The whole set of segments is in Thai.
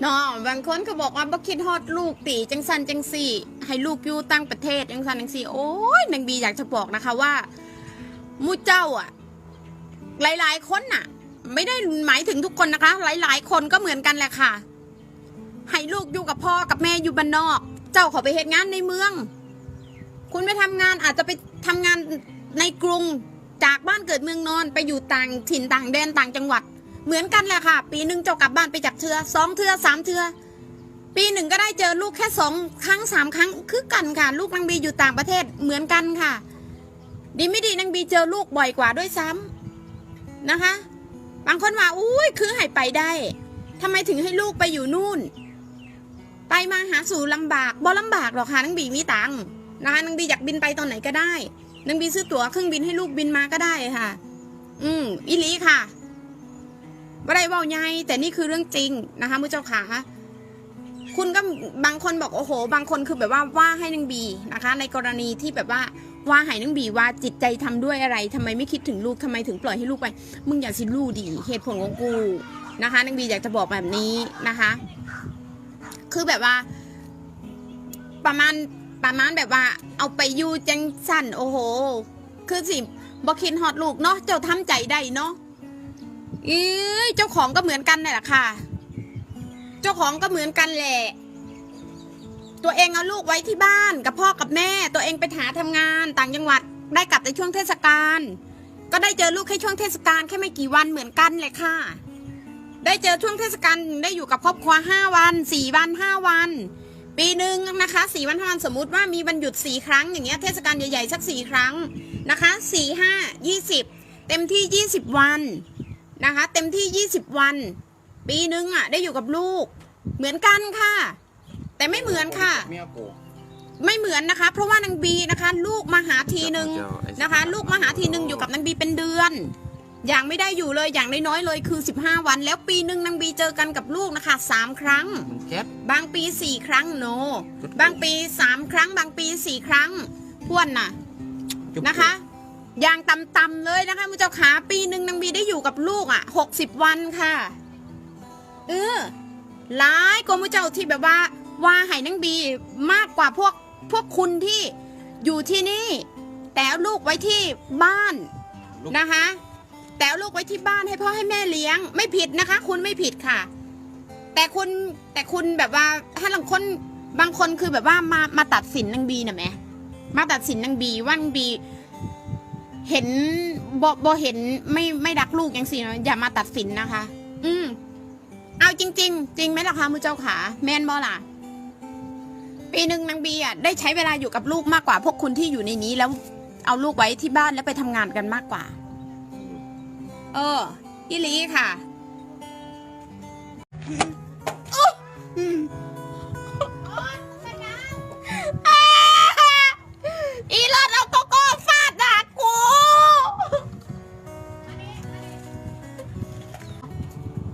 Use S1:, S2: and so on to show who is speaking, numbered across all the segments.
S1: เนาะบางคนก็บอกว่าบ่คิดฮอดลูกตีจังสันจังสี่ ให้ลูกอยู่ตั้งประเทศจังสันจังสี่โอ้ยนางบีอยากจะบอกนะคะว่ามูเจ้าอะ หลายๆคนน่ะ ไม่ได้หมายถึงทุกคนนะคะ หลาย ๆ คนก็เหมือนกันแหละค่ะ ให้ลูกอยู่กับพ่อกับแม่อยู่บ้านนอก เจ้าขอไปเหตุงานในเมือง คุณไปทำงานอาจจะไปทำงานในกรุงจากบ้านเกิดเมืองนอนไปอยู่ต่างถิ่นต่างแดนต่างจังหวัด เหมือนกันแหละค่ะ ปีหนึ่งเจ้ากลับบ้านไปจากเทือสองเทือสามเทือ ปีหนึ่งก็ได้เจอลูกแค่สองครั้งสามครั้งคือกันค่ะ ลูกนางบีอยู่ต่างประเทศเหมือนกันค่ะ ดีไม่ดีนางบีเจอลูกบ่อยกว่าด้วยซ้ำนะคะ บางคนว่าอุ้ยคือให้ไปได้ทำไมถึงให้ลูกไปอยู่นู่น ไปมาหาสู่ลำบากบ่ลำบากหรอกค่ะนางบีมีตังค์นะคะนางบีอยากบินไปตอนไหนก็ได้นางบีซื้อตั๋วเครื่องบินให้ลูกบินมาก็ได้ค่ะ อืมอีลีค่ะ บ่าได้เว่าไงแต่นี่คือเรื่องจริงนะคะมุ้เจ้าขาคุณก็บางคนบอกโอ้โห บางคนคือแบบว่าว่าให้นางบีนะคะ ในกรณีที่แบบว่าว่าให้นางบีว่าจิตใจทำด้วยอะไรทำไมไม่คิดถึงลูกทำไมถึงปล่อยให้ลูกไป มึงอยากสิลูกดีเหตุผลของกูนะคะนางบีอยากจะบอกแบบนี้นะคะ คือแบบว่า ประมาณประมาณแบบว่า เอาไปอยู่จังสั่นโอ้โห คือสิบอคินฮอดลูกเนาะเจ้าทำใจได้เนาะ อีเจ้าของก็เหมือนกันนั่แหละค่ะ เจ้าของก็เหมือนกันแหละ ตัวเองเอาลูกไว้ที่บ้านกับพ่อกับแม่ ตัวเองไปหาทำงานต่างจังหวัดได้กลับในช่วงเทศกาลก็ได้เจอลูกแค่ช่วงเทศกาลแค่ไม่กี่วันเหมือนกันเลยค่ะ ได้เจอช่วงเทศกาลได้อยู่กับครอบครัวห้าวันสี่วันห้าวัน ปีหนึ่งนะคะสี่วันห้าวันสมมุติว่ามีวันหยุดสี่ครั้งอย่างเงี้ยเทศกาลใหญ่ๆสักสี่ครั้งนะคะสี่ห้ายี่สิบเต็มที่ยี่สิบวัน นะคะ เต็มที่ 20 วัน ปีนึงอะ ได้อยู่กับลูก เหมือนกันค่ะ แต่ไม่เหมือนค่ะ
S2: เมียกู
S1: ไม่เหมือนนะคะ เพราะว่านางบีนะคะ ลูกมาหาทีหนึ่ง
S2: นะคะ ลูกมาหาทีหนึ่งอยู่กับ
S1: นางบีเป็นเดือน อย่างไม่ได้อยู่เลยอย่างน้อยๆเลยคือ 15 วัน แล้วปีหนึ่งนางบีเจอกันกับลูกนะคะสามครั้ง
S2: แก๊ส
S1: บางปีสี่ครั้งโน บางปีสามครั้ง บางปีสี่ครั้งพวนน่ะ
S2: จุ๊บนะคะ
S1: อย่างต่ำๆเลยนะคะมุเจ้าขาปีหนึ่งนางบีได้อยู่กับลูกอะหกสิบวันค่ะ เออหลายกว่ามุเจ้าที่แบบว่าว่าไห้นางบีมากกว่าพวกพวกคุณที่อยู่ที่นี่ แต่ลูกไว้ที่บ้านนะคะ แต่ลูกไว้ที่บ้านให้พ่อให้แม่เลี้ยง ไม่ผิดนะคะ คุณไม่ผิดค่ะ แต่คุณแต่คุณแบบว่าถ้าลังคนบางคนคือแบบว่ามามาตัดสินนางบีน่ะแม่มาตัดสินนางบีว่านางบี เห็นบอบ่เห็นไม่ไม่รักลูกยังสิอย่ามาตัดสินนะคะ อืมเอาจริง ๆ จริงไหมล่ะคะมือเจ้าขาแมนบอล่ะ ปีหนึ่งนางบีอะได้ใช้เวลาอยู่กับลูกมากกว่า พวกคุณที่อยู่ในนี้แล้วเอาลูกไว้ที่บ้านแล้วไปทำงานกันมากกว่า เอออีลีค่ะ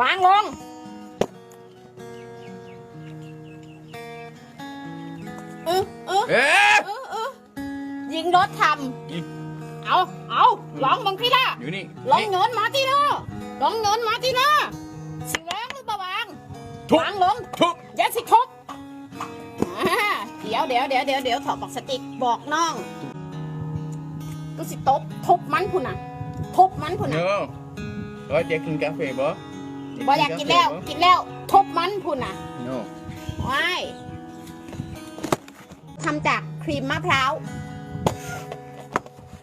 S1: วางลง เออเออเ
S2: อ๊ะ
S1: เออเออยิงรถท
S2: ยิงำ
S1: เอาเอาลองบังพี่ล่ะ
S2: อยู่นี่ลอง
S1: เงินมาที่เนอะลองเงินมาที่เนอะสิวางหรือเปล่าวาง
S2: ทุบ ว
S1: างลง
S2: ทุบ
S1: อย่าสิทุบอ่าเดี๋ยวเดี๋ยวเดี๋ยวเดี๋ยวเดี๋ยวถอดปากสติกบอกน้องกูสิตบทุบมันพุ่นน่ะทุบมันพุ่นน่ะ
S2: no ร้อยอยากกินกาแฟบ่ บออยากกินแล้ว
S1: กินแล้วทุบมันพุ่นน่ะ
S2: no
S1: ว้ายทำจากครีมมะพร้าว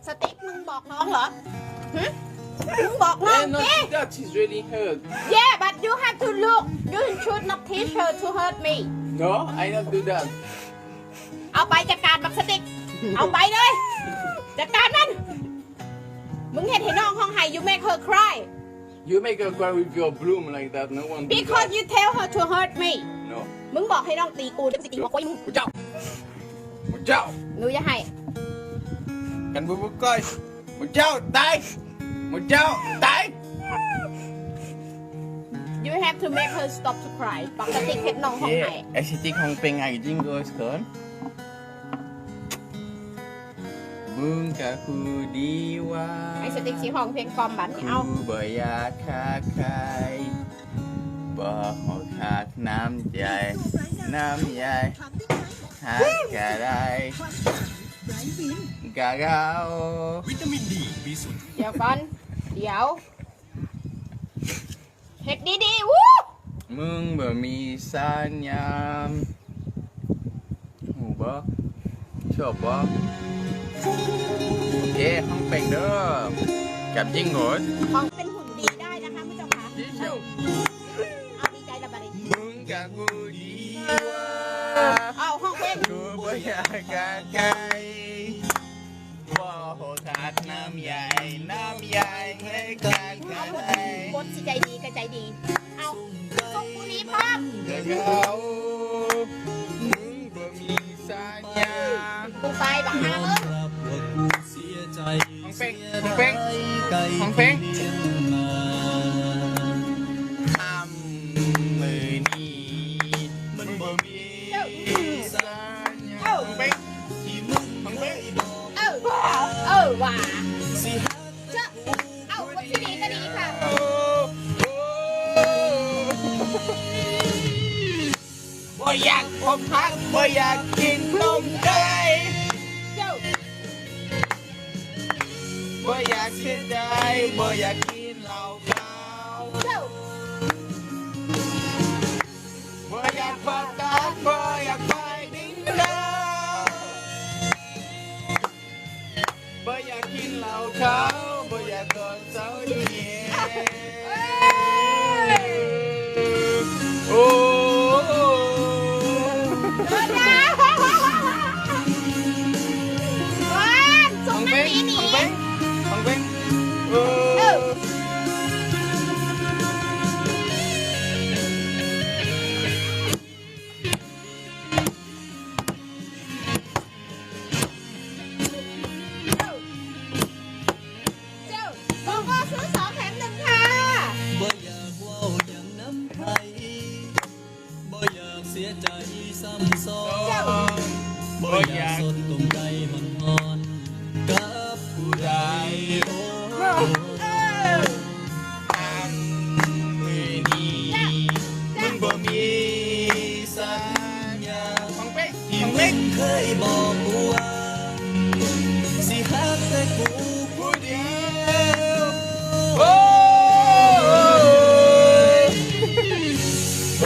S1: สติ๊กมึงบอกน้องเหรอหึมึงบอกน้อง Eh, not สิ
S2: that she's really hurt
S1: Yeah but you have to look you should not teach her to hurt me
S2: no I not do that
S1: เอาไปจัดการบักสติ๊กเอาไปเลย จัดการมัน มึงเห็นให้น้องห้องไห้ you make her cry
S2: You make her cry with your broom like that. No one. do because that.
S1: you tell her to hurt me
S2: No.
S1: มึงบอกให้น้องตีกูจะตีหัวโคุยมึง Một chậu.
S2: Một chậu.
S1: หนูจะให้
S2: Cảnh bố bố coi. Một chậu. Tay. Một chậu. Tay.
S1: you have to make her stop to cry ปกติเห็นน้องห้องไห้
S2: Em sẽ chỉ không bên ngày chính rồi sớm. Mương cả khu đi qua. ไอ้สติ๊กสี
S1: ห้องเพลงกลอมบันนี่เอา
S2: Khu bờ ya kha khai. Bờ hồ khạc nam dài. Nam dài. Hát cả đây. Cả gạo. วิตามิน
S3: ดีมีสูตร
S1: เดี๋ยวก่อนเดี๋ยวเฮ็ดดีๆวู้
S2: Mương bờ mì sa nham. Ngủ bơ. Chộp bơ. Ok, không bèn nữa. Cảm chính ngồi.
S1: ของเป็นหุ่นดีได้นะคะผู้ชมคะ Đi siêu. เอาดีใจระบาดนี้
S2: Mương cả khu đi qua.
S1: เอาห้องเพลง
S2: Khu bờ ya kha khai. Bờ hồ khạc nam dài. Nam dài. Nghe khạc เอา khạc หุ่น đây.
S1: คนสิใจดีก็ใจดี เอา
S3: ส่งกูนี้พร้อม Cả gạo.
S2: Mương bờ mì sa nham.
S1: กูไปบักหามึง
S3: ก่ของเป้งเลี้ยงมา
S2: ทำมือนี้มันบ่มีสัญญาณเป้ง
S3: ที่มึงของเป้ง
S1: เออเออว่ะ
S3: สิหาเจ้าเอาคน
S1: ที่ดีก็ดีค่ะ
S2: โอ้โอ้บ่อยากผมพักบ่อยาก บ่อยากกินเหล้าขาวบ่อยากพักกาบ่อยากไปดิ้งดาวบ่อยากกินเหล้าขาว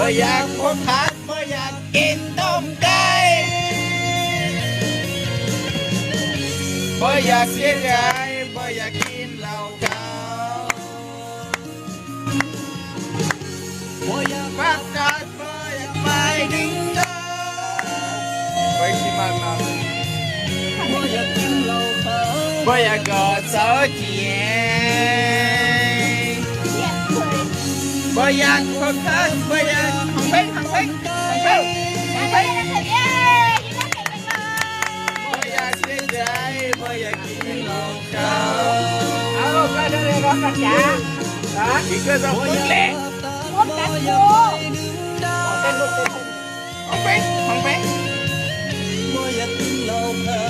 S2: บ่อยากพบพักบ่อยากกินต้มไก่บ่อยากเสียใจบ่อยากกินเหล้าขาว
S3: บ่อยากปาก
S2: กาดบ่อยากไปดิ้งดาวไปชิมานา
S1: บ่อยา
S3: กกินเหล้าขาวบ่อยากกอ
S2: ดสาวเจีย บ่อยากพบกันบ่อยากของเป้งของ
S3: เป้งของเป้ง
S1: ไปเลยนะเย้ยิ้มได้เก่งจัง
S3: เ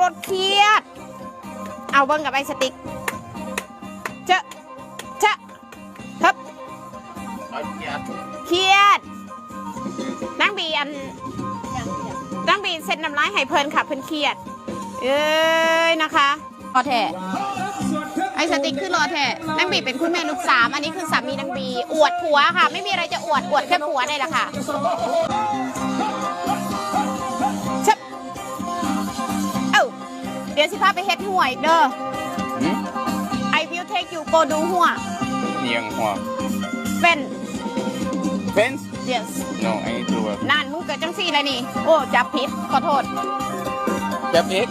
S1: รถเครียด เอาเบิ้งกับไอ้สติ๊กเจอะเจอะครับ
S2: เอาเกียร์
S1: เครียดนั่งบีอันนั่งบีเซ็นน้ำลายให้เพลินค่ะเพิ่นเครียด เอ้ยนะคะรอแท้ไอ้สติ๊กคือรอแท้นั่งบีเป็นคุณแม่ลูกสาม อันนี้คือสามีนางบี อวดผัวค่ะ ไม่มีอะไรจะอวด อวดแค่ผัวได้ละค่ะ ดี๋ยวสิพาไปเฮ็ดหัวอีกเด้อ
S2: หืม
S1: I will take you go ดูหัว
S2: เนียงหัว
S1: เป็น
S2: fence
S1: yes
S2: no I need to work
S1: นั่นมึงเกิดจังสี่เลยนี่ โอ้จับผิดขอโทษ
S2: จับเอก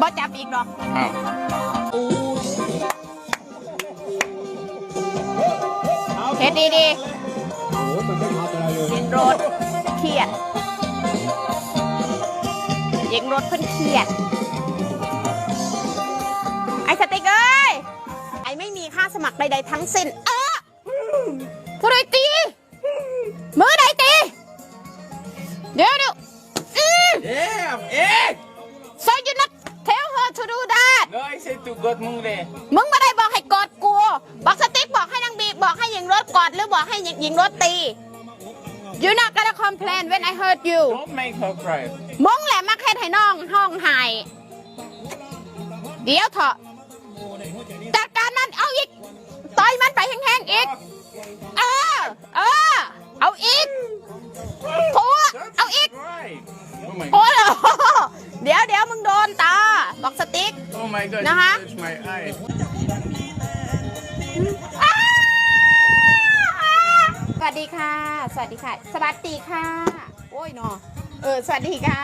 S1: บ่จับอีกดอก
S2: อ้าว
S1: เฮ็ดดีดีๆยิงรถเครียดยิงรถเพิ่นเครียดไอ้ สติ๊กเอ้ยไอ้ไม่มีค่าสมัครใดๆทั้งสิ้น เออผู้ใดตี มือใดตี เดี๋ยวเดี๋ยวอืม
S2: เอ๊ะเอก
S1: so you not tell her to do that
S2: no I said to God มึงเลย
S1: มึงไม่ได้บอกให้กอดกูบอกสติ๊กบอกให้นางบีบอกให้หญิงรถกอดหรือบอกให้หญิงหญิงรถตี You not gonna complain when I hurt you
S2: don't make her cry
S1: มึงแหละมาแค่ให้น้องห้องไห้เดี๋ยวเถอะ ต่อยมันไปแห้งๆอีก เออ เออ เอาอีก
S2: ผ
S1: ัวเอาอีก
S2: cry oh my โอ้
S1: god โหเดี๋ยวเดี๋ยวมึงโดนตา บอกสติ๊ก
S2: oh my god นะคะ you touched my eye
S1: สวัสดีค่ะ สวัสดีค่ะ สวัสดีค่ะ โอ้ยเนอเออ สวัสดีค่ะ